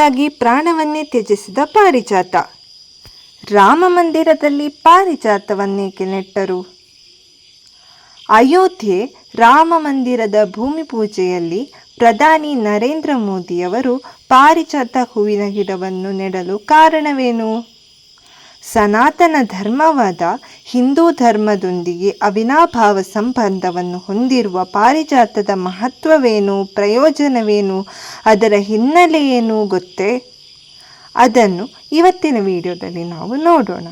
ಕೃಷ್ಣನಿಗಾಗಿ ಪ್ರಾಣವನ್ನೇ ತ್ಯಜಿಸಿದ ಪಾರಿಜಾತ. ರಾಮ ಮಂದಿರದಲ್ಲಿ ಪಾರಿಜಾತವನ್ನೇಕೆ ನೆಟ್ಟರು? ಅಯೋಧ್ಯೆ ರಾಮ ಮಂದಿರದ ಭೂಮಿ ಪೂಜೆಯಲ್ಲಿ ಪ್ರಧಾನಿ ನರೇಂದ್ರ ಮೋದಿಯವರು ಪಾರಿಜಾತ ಹೂವಿನ ಗಿಡವನ್ನು ನೆಡಲು ಕಾರಣವೇನು? ಸನಾತನ ಧರ್ಮವಾದ ಹಿಂದೂ ಧರ್ಮದೊಂದಿಗೆ ಅವಿನಾಭಾವ ಸಂಬಂಧವನ್ನು ಹೊಂದಿರುವ ಪಾರಿಜಾತದ ಮಹತ್ವವೇನು, ಪ್ರಯೋಜನವೇನು, ಅದರ ಹಿನ್ನೆಲೆ ಏನು ಗೊತ್ತೇ? ಅದನ್ನು ಇವತ್ತಿನ ವಿಡಿಯೋದಲ್ಲಿ ನಾವು ನೋಡೋಣ.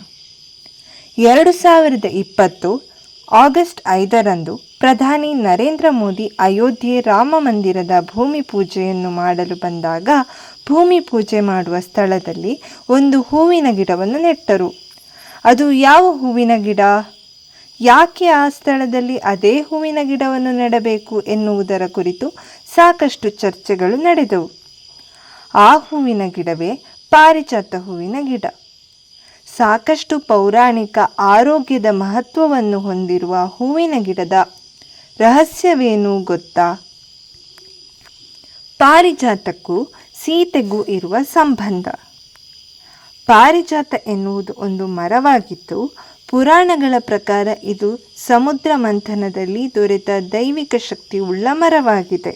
ಎರಡು ಸಾವಿರದ ಇಪ್ಪತ್ತು ಆಗಸ್ಟ್ ಐದರಂದು ಪ್ರಧಾನಿ ನರೇಂದ್ರ ಮೋದಿ ಅಯೋಧ್ಯೆ ರಾಮ ಮಂದಿರದ ಭೂಮಿ ಪೂಜೆಯನ್ನು ಮಾಡಲು ಬಂದಾಗ ಭೂಮಿ ಪೂಜೆ ಮಾಡುವ ಸ್ಥಳದಲ್ಲಿ ಒಂದು ಹೂವಿನ ಗಿಡವನ್ನು ನೆಟ್ಟರು. ಅದು ಯಾವ ಹೂವಿನ ಗಿಡ? ಯಾಕೆ ಆ ಸ್ಥಳದಲ್ಲಿ ಅದೇ ಹೂವಿನ ಗಿಡವನ್ನು ನೆಡಬೇಕು ಎನ್ನುವುದರ ಕುರಿತು ಸಾಕಷ್ಟು ಚರ್ಚೆಗಳು ನಡೆದವು. ಆ ಹೂವಿನ ಗಿಡವೇ ಪಾರಿಜಾತ ಹೂವಿನ ಗಿಡ. ಸಾಕಷ್ಟು ಪೌರಾಣಿಕ ಆರೋಗ್ಯದ ಮಹತ್ವವನ್ನು ಹೊಂದಿರುವ ಹೂವಿನ ಗಿಡದ ರಹಸ್ಯವೇನು ಗೊತ್ತಾ? ಪಾರಿಜಾತಕ್ಕೂ ಸೀತೆಗೂ ಇರುವ ಸಂಬಂಧ. ಪಾರಿಜಾತ ಎನ್ನುವುದು ಒಂದು ಮರವಾಗಿದ್ದು, ಪುರಾಣಗಳ ಪ್ರಕಾರ ಇದು ಸಮುದ್ರ ಮಂಥನದಲ್ಲಿ ದೊರೆತ ದೈವಿಕ ಶಕ್ತಿಯುಳ್ಳ ಮರವಾಗಿದೆ.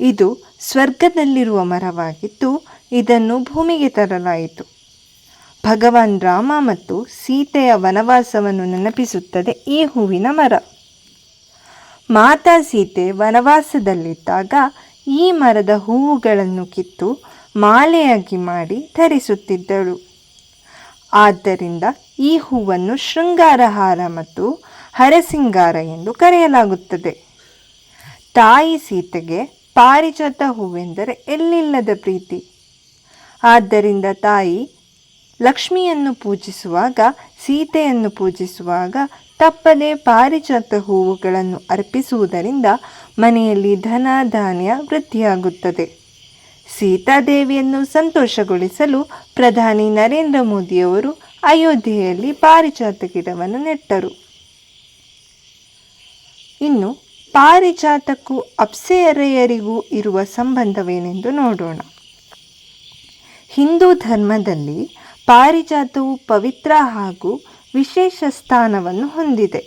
ಇದು ಸ್ವರ್ಗದಲ್ಲಿರುವ ಮರವಾಗಿದ್ದು, ಇದನ್ನು ಭೂಮಿಗೆ ತರಲಾಯಿತು. ಭಗವಾನ್ ರಾಮ ಮತ್ತು ಸೀತೆಯ ವನವಾಸವನ್ನು ನೆನಪಿಸುತ್ತದೆ ಈ ಹೂವಿನ ಮರ. ಮಾತಾ ಸೀತೆ ವನವಾಸದಲ್ಲಿದ್ದಾಗ ಈ ಮರದ ಹೂವುಗಳನ್ನು ಕಿತ್ತು ಮಾಲೆಯಾಗಿ ಮಾಡಿ ಧರಿಸುತ್ತಿದ್ದಳು. ಆದ್ದರಿಂದ ಈ ಹೂವನ್ನು ಶೃಂಗಾರಹಾರ ಮತ್ತು ಹರಸಿಂಗಾರ ಎಂದು ಕರೆಯಲಾಗುತ್ತದೆ. ತಾಯಿ ಸೀತೆಗೆ ಪಾರಿಜಾತ ಹೂವೆಂದರೆ ಎಲ್ಲಿಲ್ಲದ ಪ್ರೀತಿ. ಆದ್ದರಿಂದ ತಾಯಿ ಲಕ್ಷ್ಮಿಯನ್ನು ಪೂಜಿಸುವಾಗ, ಸೀತೆಯನ್ನು ಪೂಜಿಸುವಾಗ ತಪ್ಪದೆ ಪಾರಿಜಾತ ಹೂವುಗಳನ್ನು ಅರ್ಪಿಸುವುದರಿಂದ ಮನೆಯಲ್ಲಿ ಧನ, ಧಾನ್ಯ ವೃದ್ಧಿಯಾಗುತ್ತದೆ. ಸೀತಾದೇವಿಯನ್ನು ಸಂತೋಷಗೊಳಿಸಲು ಪ್ರಧಾನಿ ನರೇಂದ್ರ ಮೋದಿಯವರು ಅಯೋಧ್ಯೆಯಲ್ಲಿ ಪಾರಿಜಾತ ಗಿಡವನ್ನು ನೆಟ್ಟರು. ಇನ್ನು ಪಾರಿಜಾತಕ್ಕೂ ಅಪ್ಸೆಯರೆಯರಿಗೂ ಇರುವ ಸಂಬಂಧವೇನೆಂದು ನೋಡೋಣ. ಹಿಂದೂ ಧರ್ಮದಲ್ಲಿ ಪಾರಿಜಾತವು ಪವಿತ್ರ ಹಾಗೂ ವಿಶೇಷ ಸ್ಥಾನವನ್ನು ಹೊಂದಿದೆ.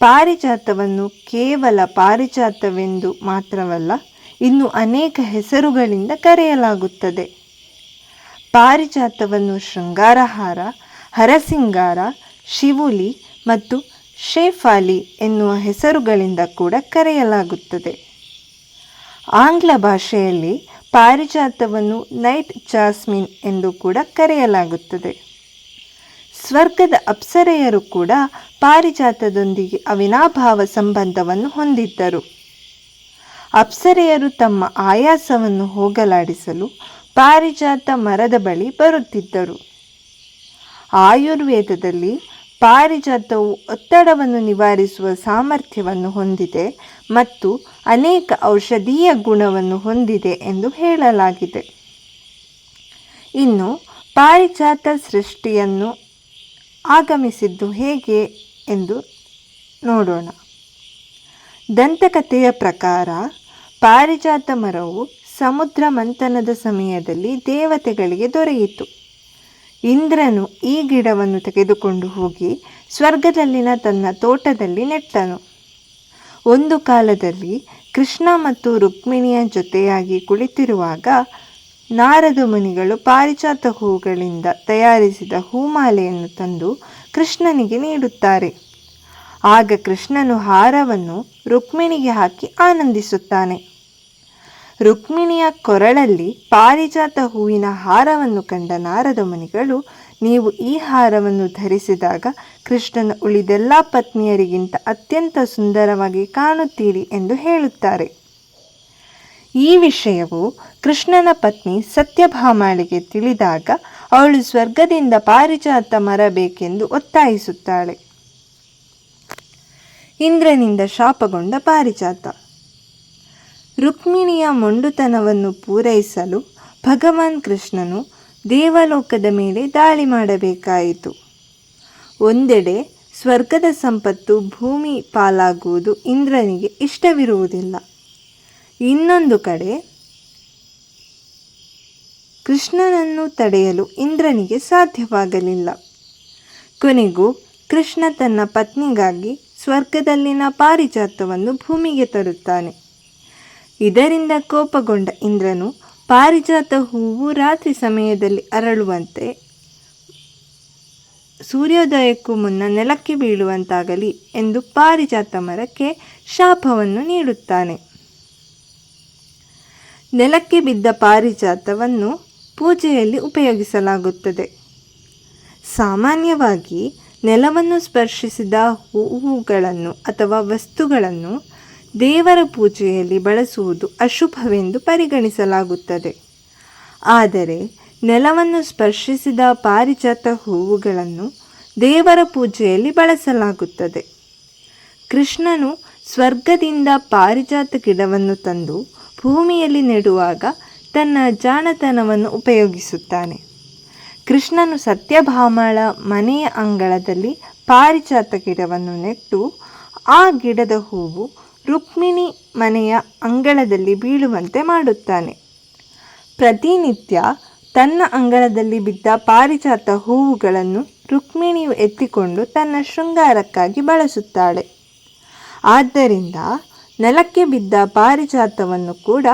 ಪಾರಿಜಾತವನ್ನು ಕೇವಲ ಪಾರಿಜಾತವೆಂದು ಮಾತ್ರವಲ್ಲ, ಇನ್ನು ಅನೇಕ ಹೆಸರುಗಳಿಂದ ಕರೆಯಲಾಗುತ್ತದೆ. ಪಾರಿಜಾತವನ್ನು ಶೃಂಗಾರಹಾರ, ಹರಸಿಂಗಾರ, ಶಿವುಲಿ ಮತ್ತು ಶೇಫಾಲಿ ಎನ್ನುವ ಹೆಸರುಗಳಿಂದ ಕೂಡ ಕರೆಯಲಾಗುತ್ತದೆ. ಆಂಗ್ಲ ಭಾಷೆಯಲ್ಲಿ ಪಾರಿಜಾತವನ್ನು ನೈಟ್ ಜಾಸ್ಮಿನ್ ಎಂದು ಕೂಡ ಕರೆಯಲಾಗುತ್ತದೆ. ಸ್ವರ್ಗದ ಅಪ್ಸರೆಯರು ಕೂಡ ಪಾರಿಜಾತದೊಂದಿಗೆ ಅವಿನಾಭಾವ ಸಂಬಂಧವನ್ನು ಹೊಂದಿದ್ದರು. ಅಪ್ಸರೆಯರು ತಮ್ಮ ಆಯಾಸವನ್ನು ಹೋಗಲಾಡಿಸಲು ಪಾರಿಜಾತ ಮರದ ಬಳಿ ಬರುತ್ತಿದ್ದರು. ಆಯುರ್ವೇದದಲ್ಲಿ ಪಾರಿಜಾತವು ಒತ್ತಡವನ್ನು ನಿವಾರಿಸುವ ಸಾಮರ್ಥ್ಯವನ್ನು ಹೊಂದಿದೆ ಮತ್ತು ಅನೇಕ ಔಷಧೀಯ ಗುಣವನ್ನು ಹೊಂದಿದೆ ಎಂದು ಹೇಳಲಾಗಿದೆ. ಇನ್ನು ಪಾರಿಜಾತ ಸೃಷ್ಟಿಯನ್ನು ಆಗಮಿಸಿದ್ದು ಹೇಗೆ ಎಂದು ನೋಡೋಣ. ದಂತಕಥೆಯ ಪ್ರಕಾರ ಪಾರಿಜಾತ ಮರವು ಸಮುದ್ರ ಮಂಥನದ ಸಮಯದಲ್ಲಿ ದೇವತೆಗಳಿಗೆ ದೊರೆಯಿತು. ಇಂದ್ರನು ಈ ಗಿಡವನ್ನು ತೆಗೆದುಕೊಂಡು ಹೋಗಿ ಸ್ವರ್ಗದಲ್ಲಿನ ತನ್ನ ತೋಟದಲ್ಲಿ ನೆಟ್ಟನು. ಒಂದು ಕಾಲದಲ್ಲಿ ಕೃಷ್ಣ ಮತ್ತು ರುಕ್ಮಿಣಿಯ ಜೊತೆಯಾಗಿ ಕುಳಿತಿರುವಾಗ ನಾರದ ಮುನಿಗಳು ಪಾರಿಜಾತ ಹೂಗಳಿಂದ ತಯಾರಿಸಿದ ಹೂಮಾಲೆಯನ್ನು ತಂದು ಕೃಷ್ಣನಿಗೆ ನೀಡುತ್ತಾರೆ. ಆಗ ಕೃಷ್ಣನು ಹಾರವನ್ನು ರುಕ್ಮಿಣಿಗೆ ಹಾಕಿ ಆನಂದಿಸುತ್ತಾನೆ. ರುಕ್ಮಿಣಿಯ ಕೊರಳಲ್ಲಿ ಪಾರಿಜಾತ ಹೂವಿನ ಹಾರವನ್ನು ಕಂಡ ನಾರದ ಮುನಿಗಳು ನೀವು ಈ ಹಾರವನ್ನು ಧರಿಸಿದಾಗ ಕೃಷ್ಣನ ಉಳಿದೆಲ್ಲ ಪತ್ನಿಯರಿಗಿಂತ ಅತ್ಯಂತ ಸುಂದರವಾಗಿ ಕಾಣುತ್ತೀರಿ ಎಂದು ಹೇಳುತ್ತಾರೆ. ಈ ವಿಷಯವು ಕೃಷ್ಣನ ಪತ್ನಿ ಸತ್ಯಭಾಮಾಳಿಗೆ ತಿಳಿದಾಗ ಅವಳು ಸ್ವರ್ಗದಿಂದ ಪಾರಿಜಾತ ಮರಬೇಕೆಂದು ಒತ್ತಾಯಿಸುತ್ತಾಳೆ. ಇಂದ್ರನಿಂದ ಶಾಪಗೊಂಡ ಪಾರಿಜಾತ. ರುಕ್ಮಿಣಿಯ ಮೊಂಡುತನವನ್ನು ಪೂರೈಸಲು ಭಗವಾನ್ ಕೃಷ್ಣನು ದೇವಲೋಕದ ಮೇಲೆ ದಾಳಿ ಮಾಡಬೇಕಾಯಿತು. ಒಂದೆಡೆ ಸ್ವರ್ಗದ ಸಂಪತ್ತು ಭೂಮಿ ಪಾಲಾಗುವುದು ಇಂದ್ರನಿಗೆ ಇಷ್ಟವಿರುವುದಿಲ್ಲ. ಇನ್ನೊಂದು ಕಡೆ ಕೃಷ್ಣನನ್ನು ತಡೆಯಲು ಇಂದ್ರನಿಗೆ ಸಾಧ್ಯವಾಗಲಿಲ್ಲ. ಕೊನೆಗೂ ಕೃಷ್ಣ ತನ್ನ ಪತ್ನಿಗಾಗಿ ಸ್ವರ್ಗದಲ್ಲಿನ ಪಾರಿಜಾತವನ್ನು ಭೂಮಿಗೆ ತರುತ್ತಾನೆ. ಇದರಿಂದ ಕೋಪಗೊಂಡ ಇಂದ್ರನು ಪಾರಿಜಾತ ಹೂವು ರಾತ್ರಿ ಸಮಯದಲ್ಲಿ ಅರಳುವಂತೆ. ಸೂರ್ಯೋದಯಕ್ಕೂ ಮುನ್ನ ನೆಲಕ್ಕೆ ಬೀಳುವಂತಾಗಲಿ ಎಂದು ಪಾರಿಜಾತ ಮರಕ್ಕೆ ಶಾಪವನ್ನು ನೀಡುತ್ತಾನೆ. ನೆಲಕ್ಕೆ ಬಿದ್ದ ಪಾರಿಜಾತವನ್ನು ಪೂಜೆಯಲ್ಲಿ ಉಪಯೋಗಿಸಲಾಗುತ್ತದೆ. ಸಾಮಾನ್ಯವಾಗಿ ನೆಲವನ್ನು ಸ್ಪರ್ಶಿಸಿದ ಹೂವುಗಳನ್ನು ಅಥವಾ ವಸ್ತುಗಳನ್ನು ದೇವರ ಪೂಜೆಯಲ್ಲಿ ಬಳಸುವುದು ಅಶುಭವೆಂದು ಪರಿಗಣಿಸಲಾಗುತ್ತದೆ. ಆದರೆ ನೆಲವನ್ನು ಸ್ಪರ್ಶಿಸಿದ ಪಾರಿಜಾತ ಹೂವುಗಳನ್ನು ದೇವರ ಪೂಜೆಯಲ್ಲಿ ಬಳಸಲಾಗುತ್ತದೆ. ಕೃಷ್ಣನು ಸ್ವರ್ಗದಿಂದ ಪಾರಿಜಾತ ಗಿಡವನ್ನು ತಂದು ಭೂಮಿಯಲ್ಲಿ ನೆಡುವಾಗ ತನ್ನ ಜಾಣತನವನ್ನು ಉಪಯೋಗಿಸುತ್ತಾನೆ. ಕೃಷ್ಣನು ಸತ್ಯಭಾಮಳ ಮನೆಯ ಅಂಗಳದಲ್ಲಿ ಪಾರಿಜಾತ ಗಿಡವನ್ನು ನೆಟ್ಟು ಆ ಗಿಡದ ಹೂವು ರುಕ್ಮಿಣಿ ಮನೆಯ ಅಂಗಳದಲ್ಲಿ ಬೀಳುವಂತೆ ಮಾಡುತ್ತಾನೆ. ಪ್ರತಿನಿತ್ಯ ತನ್ನ ಅಂಗಳದಲ್ಲಿ ಬಿದ್ದ ಪಾರಿಜಾತ ಹೂವುಗಳನ್ನು ರುಕ್ಮಿಣಿಯು ಎತ್ತಿಕೊಂಡು ತನ್ನ ಶೃಂಗಾರಕ್ಕಾಗಿ ಬಳಸುತ್ತಾಳೆ. ಆದ್ದರಿಂದ ನೆಲಕ್ಕೆ ಬಿದ್ದ ಪಾರಿಜಾತವನ್ನು ಕೂಡ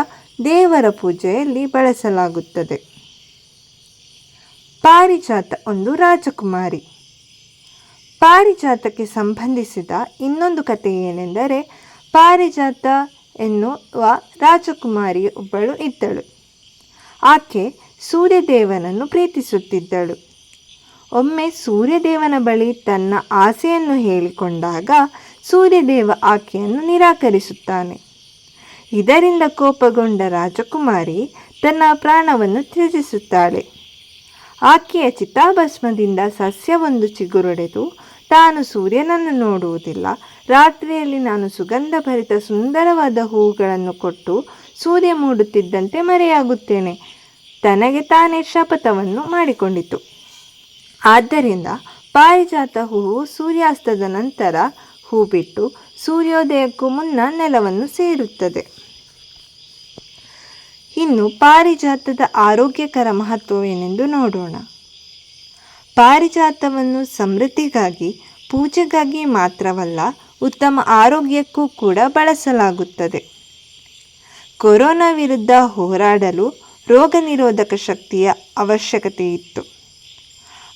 ದೇವರ ಪೂಜೆಯಲ್ಲಿ ಬಳಸಲಾಗುತ್ತದೆ. ಪಾರಿಜಾತ ಒಂದು ರಾಜಕುಮಾರಿ. ಪಾರಿಜಾತಕ್ಕೆ ಸಂಬಂಧಿಸಿದ ಇನ್ನೊಂದು ಕಥೆ ಏನೆಂದರೆ ಪಾರಿಜಾತ ಎನ್ನುವ ರಾಜಕುಮಾರಿ ಒಬ್ಬಳು ಇದ್ದಳು. ಆಕೆ ಸೂರ್ಯದೇವನನ್ನು ಪ್ರೀತಿಸುತ್ತಿದ್ದಳು. ಒಮ್ಮೆ ಸೂರ್ಯದೇವನ ಬಳಿ ತನ್ನ ಆಸೆಯನ್ನು ಹೇಳಿಕೊಂಡಾಗ ಸೂರ್ಯದೇವ ಆಕೆಯನ್ನು ನಿರಾಕರಿಸುತ್ತಾನೆ. ಇದರಿಂದ ಕೋಪಗೊಂಡ ರಾಜಕುಮಾರಿ ತನ್ನ ಪ್ರಾಣವನ್ನು ತ್ಯಜಿಸುತ್ತಾಳೆ. ಆಕೆಯ ಚಿತಾಭಸ್ಮದಿಂದ ಸಸ್ಯವೊಂದು ಚಿಗುರೊಡೆದು ತಾನು ಸೂರ್ಯನನ್ನು ನೋಡುವುದಿಲ್ಲ. ರಾತ್ರಿಯಲ್ಲಿ ನಾನು ಸುಗಂಧಭರಿತ ಸುಂದರವಾದ ಹೂಗಳನ್ನು ಕೊಟ್ಟು ಸೂರ್ಯ ಮೂಡುತ್ತಿದ್ದಂತೆ ಮರೆಯಾಗುತ್ತೇನೆ. ತನಗೆ ತಾನೇ ಶಪಥವನ್ನು ಮಾಡಿಕೊಂಡಿತು. ಆದ್ದರಿಂದ ಪಾರಿಜಾತ ಹೂವು ಸೂರ್ಯಾಸ್ತದ ನಂತರ ಹೂ ಬಿಟ್ಟು ಸೂರ್ಯೋದಯಕ್ಕೂ ಮುನ್ನ ನೆಲವನ್ನು ಸೇರುತ್ತದೆ. ಇನ್ನು ಪಾರಿಜಾತದ ಆರೋಗ್ಯಕರ ಮಹತ್ವವೇನೆಂದು ನೋಡೋಣ. ಪಾರಿಜಾತವನ್ನು ಸಮೃದ್ಧಿಗಾಗಿ, ಪೂಜೆಗಾಗಿ ಮಾತ್ರವಲ್ಲ, ಉತ್ತಮ ಆರೋಗ್ಯಕ್ಕೂ ಕೂಡ ಬಳಸಲಾಗುತ್ತದೆ. ಕೊರೋನಾ ವಿರುದ್ಧ ಹೋರಾಡಲು ರೋಗ ನಿರೋಧಕ ಶಕ್ತಿಯ ಅವಶ್ಯಕತೆ ಇತ್ತು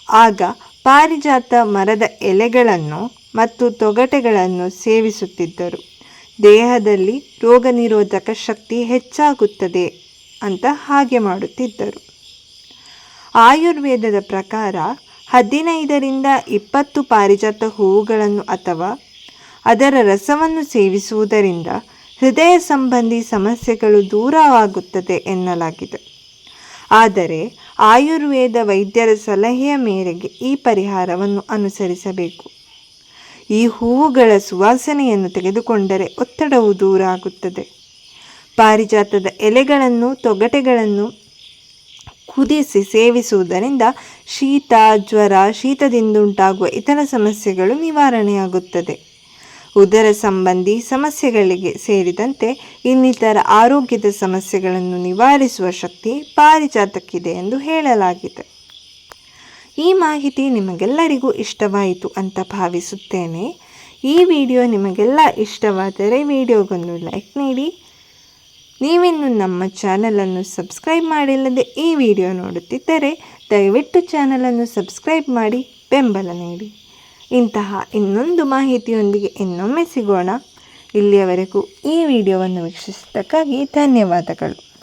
ಆಗ ಪಾರಿಜಾತ ಮರದ ಎಲೆಗಳನ್ನು ಮತ್ತು ತೊಗಟೆಗಳನ್ನು ಸೇವಿಸುತ್ತಿದ್ದರು. ದೇಹದಲ್ಲಿ ರೋಗ ನಿರೋಧಕ ಶಕ್ತಿ ಹೆಚ್ಚಾಗುತ್ತದೆ ಅಂತ ಹಾಗೆ ಮಾಡುತ್ತಿದ್ದರು. ಆಯುರ್ವೇದದ ಪ್ರಕಾರ ಹದಿನೈದರಿಂದ ಇಪ್ಪತ್ತು ಪಾರಿಜಾತ ಹೂವುಗಳನ್ನು ಅಥವಾ ಅದರ ರಸವನ್ನು ಸೇವಿಸುವುದರಿಂದ ಹೃದಯ ಸಂಬಂಧಿ ಸಮಸ್ಯೆಗಳು ದೂರವಾಗುತ್ತದೆ ಎನ್ನಲಾಗಿದೆ. ಆದರೆ ಆಯುರ್ವೇದ ವೈದ್ಯರ ಸಲಹೆಯ ಮೇರೆಗೆ ಈ ಪರಿಹಾರವನ್ನು ಅನುಸರಿಸಬೇಕು. ಈ ಹೂವುಗಳ ಸುವಾಸನೆಯನ್ನು ತೆಗೆದುಕೊಂಡರೆ ಒತ್ತಡವು ದೂರ ಆಗುತ್ತದೆ. ಪಾರಿಜಾತದ ಎಲೆಗಳನ್ನು, ತೊಗಟೆಗಳನ್ನು ಕುದಿಸಿ ಸೇವಿಸುವುದರಿಂದ ಶೀತ, ಜ್ವರ, ಶೀತದಿಂದುಂಟಾಗುವ ಇತರ ಸಮಸ್ಯೆಗಳು ನಿವಾರಣೆಯಾಗುತ್ತದೆ. ಉದರ ಸಂಬಂಧಿ ಸಮಸ್ಯೆಗಳಿಗೆ ಸೇರಿದಂತೆ ಇನ್ನಿತರ ಆರೋಗ್ಯದ ಸಮಸ್ಯೆಗಳನ್ನು ನಿವಾರಿಸುವ ಶಕ್ತಿ ಪಾರಿಜಾತಕ್ಕಿದೆ ಎಂದು ಹೇಳಲಾಗಿದೆ. ಈ ಮಾಹಿತಿ ನಿಮಗೆಲ್ಲರಿಗೂ ಇಷ್ಟವಾಯಿತು ಅಂತ ಭಾವಿಸುತ್ತೇನೆ. ಈ ವಿಡಿಯೋ ನಿಮಗೆಲ್ಲ ಇಷ್ಟವಾದರೆ ವಿಡಿಯೋಗೊಂದು ಲೈಕ್ ನೀಡಿ ನೀವಿನ್ನು ನಮ್ಮ ಚಾನಲನ್ನು ಸಬ್ಸ್ಕ್ರೈಬ್ ಮಾಡಿಲ್ಲದೆ ಈ ವಿಡಿಯೋ ನೋಡುತ್ತಿದ್ದರೆ ದಯವಿಟ್ಟು ಚಾನಲನ್ನು ಸಬ್ಸ್ಕ್ರೈಬ್ ಮಾಡಿ ಬೆಂಬಲ ನೀಡಿ. ಇಂತಹ ಇನ್ನೊಂದು ಮಾಹಿತಿಯೊಂದಿಗೆ ಇನ್ನೊಮ್ಮೆ ಸಿಗೋಣ. ಇಲ್ಲಿಯವರೆಗೂ ಈ ವಿಡಿಯೋವನ್ನು ವೀಕ್ಷಿಸಿದ್ದಕ್ಕಾಗಿ ಧನ್ಯವಾದಗಳು.